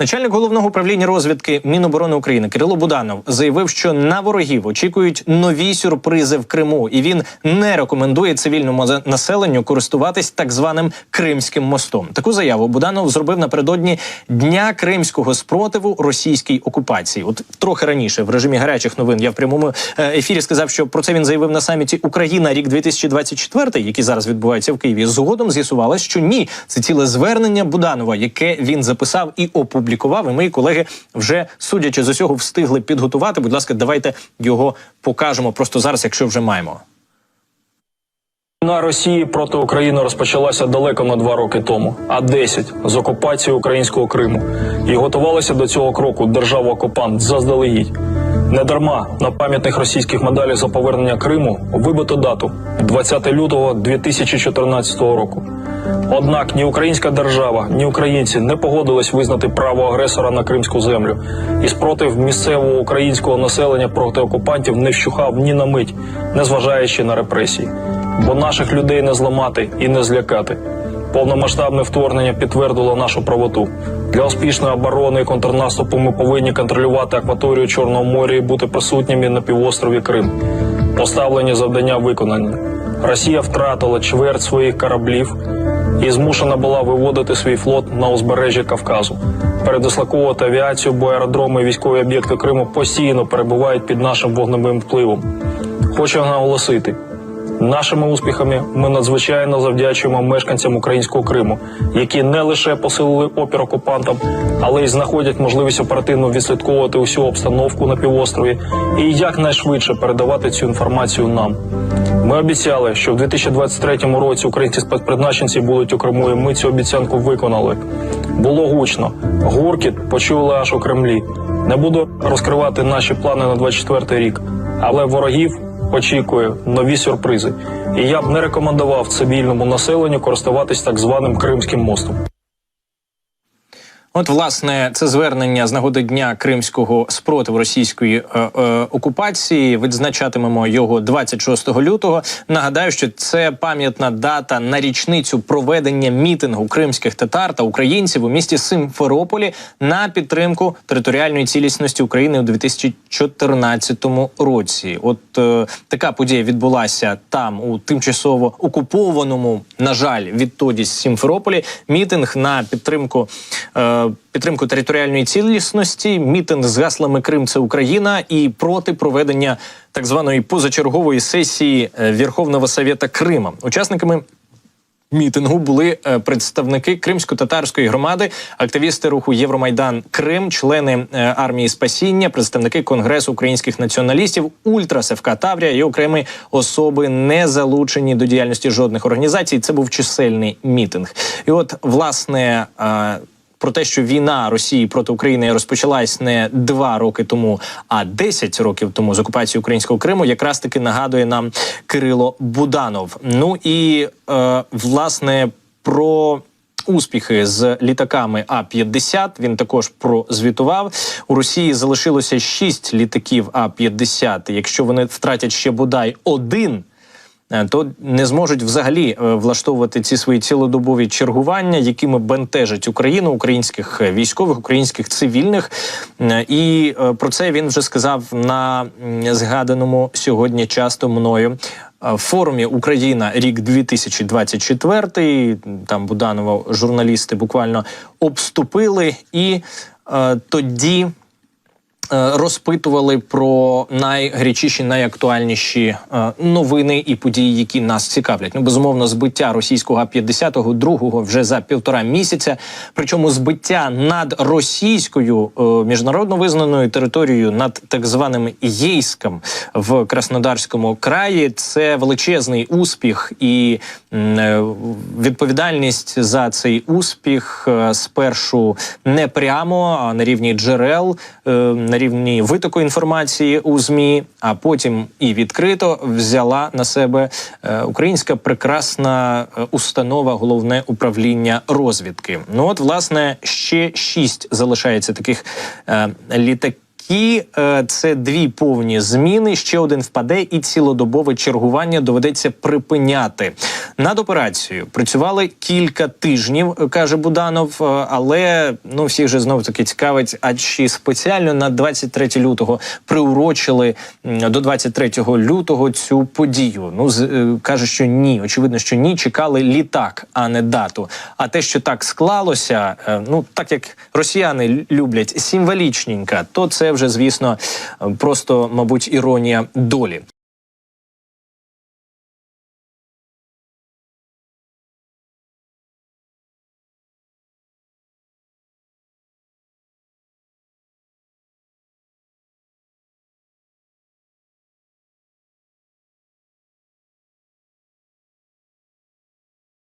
Начальник головного управління розвідки Міноборони України Кирило Буданов заявив, що на ворогів очікують нові сюрпризи в Криму, і він не рекомендує цивільному населенню користуватись так званим Кримським мостом. Таку заяву Буданов зробив напередодні дня кримського спротиву російській окупації. От трохи раніше в режимі гарячих новин я в прямому е, ефірі сказав, що про це він заявив на саміті Україна рік 2024, який зараз відбувається в Києві. Згодом з'ясувалось, що ні, це ціле звернення Буданова, яке він записав і опублікував. І мої колеги вже судячи з усього встигли підготувати. Будь ласка, давайте його покажемо просто зараз, якщо вже маємо. Війна Росії проти України розпочалася далеко не два роки тому, а 10 з окупації українського Криму. І готувалася до цього кроку держава-окупант заздалегідь. Недарма на пам'ятних російських медалях за повернення Криму вибито дату 20 лютого 2014 року. Однак ні українська держава, ні українці не погодились визнати право агресора на кримську землю, і спротив місцевого українського населення проти окупантів не вщухав ні на мить, незважаючи на репресії. Бо наших людей не зламати і не злякати. Повномасштабне вторгнення підтвердило нашу правоту. Для успішної оборони і контрнаступу ми повинні контролювати акваторію Чорного моря і бути присутніми на півострові Крим. Поставлені завдання виконані. Росія втратила чверть своїх кораблів і змушена була виводити свій флот на узбережжя Кавказу. Передислоковувати авіацію, бо аеродроми і військові об'єкти Криму постійно перебувають під нашим вогневим впливом. Хочу наголосити. Нашими успіхами ми надзвичайно завдячуємо мешканцям українського Криму, які не лише посилили опір окупантам, але й знаходять можливість оперативно відслідковувати усю обстановку на півострові і якнайшвидше передавати цю інформацію нам. Ми обіцяли, що в 2023 році українські спецпризначенці будуть у і ми цю обіцянку виконали. Було гучно, гуркіт почули аж у Кремлі. Не буду розкривати наші плани на 24 рік, але ворогів очікує нові сюрпризи. І я б не рекомендував цивільному населенню користуватись так званим Кримським мостом. От, власне, це звернення з нагоди дня кримського спротиву російської е, е, окупації. Відзначатимемо його 26 лютого. Нагадаю, що це пам'ятна дата на річницю проведення мітингу кримських татар та українців у місті Симферополі на підтримку територіальної цілісності України у 2014 році. От е, така подія відбулася там у тимчасово окупованому, на жаль, відтоді Сімферополі. Мітинг на підтримку. Е, Підтримку територіальної цілісності, мітинг з гаслами Крим це Україна і проти проведення так званої позачергової сесії е, Верховного Совєта Крима. Учасниками мітингу були е, представники кримсько-татарської громади, активісти руху Євромайдан Крим, члени е, армії спасіння, представники Конгресу українських націоналістів, Ультрас ФК Таврія і окремі особи, не залучені до діяльності жодних організацій. Це був чисельний мітинг. І от власне. Про те, що війна Росії проти України розпочалась не два роки тому, а 10 років тому з окупації українського Криму, якраз таки нагадує нам Кирило Буданов. Ну і е, власне про. Успіхи з літаками А 50 він також прозвітував. У Росії залишилося 6 літаків А 50 Якщо вони втратять ще бодай один, то не зможуть взагалі е, влаштовувати ці свої цілодобові чергування, якими бентежать Україну, українських е, військових, українських цивільних. Е, І е, про це він вже сказав на згаданому сьогодні часто мною. е, Форумі Україна рік 2024, там Буданова журналісти буквально обступили, і е, тоді е, розпитували про найгарячіші, найактуальніші е, новини і події, які нас цікавлять. Ну, безумовно, збиття російського А-50 другого вже за півтора місяця. Причому збиття над російською е, міжнародно визнаною територією, над так званим Єйськом в Краснодарському краї. Це величезний успіх і е, відповідальність за цей успіх е, спершу не прямо, а на рівні джерел, е, на рівні витоку інформації у змі, а потім і відкрито взяла на себе е, українська прекрасна е, установа, головне управління розвідки. Ну от, власне, ще шість залишається таких е, літаків. Літаки е, це дві повні зміни. Ще один впаде, і цілодобове чергування доведеться припиняти. Над операцією працювали кілька тижнів, каже Буданов. е, Але ну всіх же знов таки цікавить, а чи спеціально на 23 лютого приурочили до 23 лютого цю подію. Ну з е, каже, що ні. Очевидно, що ні. Чекали літак, а не дату. А те, що так склалося, е, ну так як росіяни люблять символічненько, то це вже звісно просто, мабуть, іронія долі.